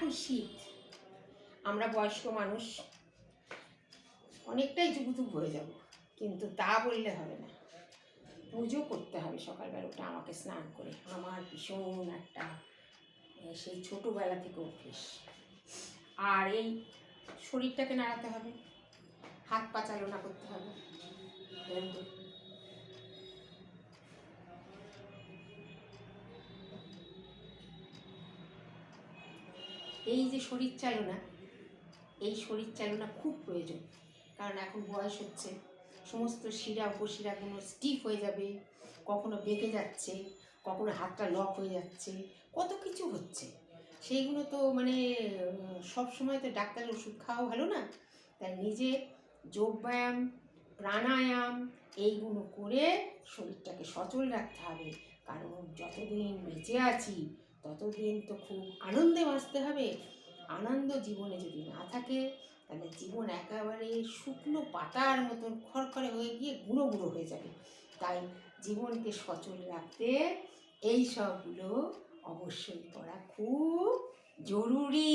এখন শীত। আমরা বয়স্ক মানুষ, অনেকটাই জুগুতুক হয়ে যাব, কিন্তু তা বললে হবে না। পুজো করতে হবে সকালবেলা ওটা আমাকে স্নান করে। আমার ভীষণ একটা সেই ছোটোবেলা থেকে অভ্যেস। আর এই শরীরটাকে নাড়াতে হবে, হাত পা চালনা করতে হবে। এই যে শরীর চালনা এই শরীর চালনা খুব প্রয়োজন। কারণ এখন বয়স হচ্ছে, সমস্ত শিরা উপশিরাগুলো স্টিফ হয়ে যাবে, কখনো বেঁকে যাচ্ছে, কখনো হাতটা লক হয়ে যাচ্ছে, কত কিছু হচ্ছে। সেইগুলো তো মানে সব সময় তো ডাক্তারের ওষুধ খাওয়া ভালো না। তাই নিজে যোগব্যায়াম প্রাণায়াম, এইগুলো করে শরীরটাকে সচল রাখতে হবে। কারণ যতদিন বেঁচে আছি ততদিন তো খুব আনন্দে বাঁচতে হবে। আনন্দ জীবনে যদি না থাকে, তাহলে জীবন একেবারে শুকনো পাতার মতন খড়খড়ে হয়ে গিয়ে গুঁড়ো গুঁড়ো হয়ে যাবে। তাই জীবনকে সচল রাখতে এই সবগুলো অবশ্যই করা খুব জরুরি।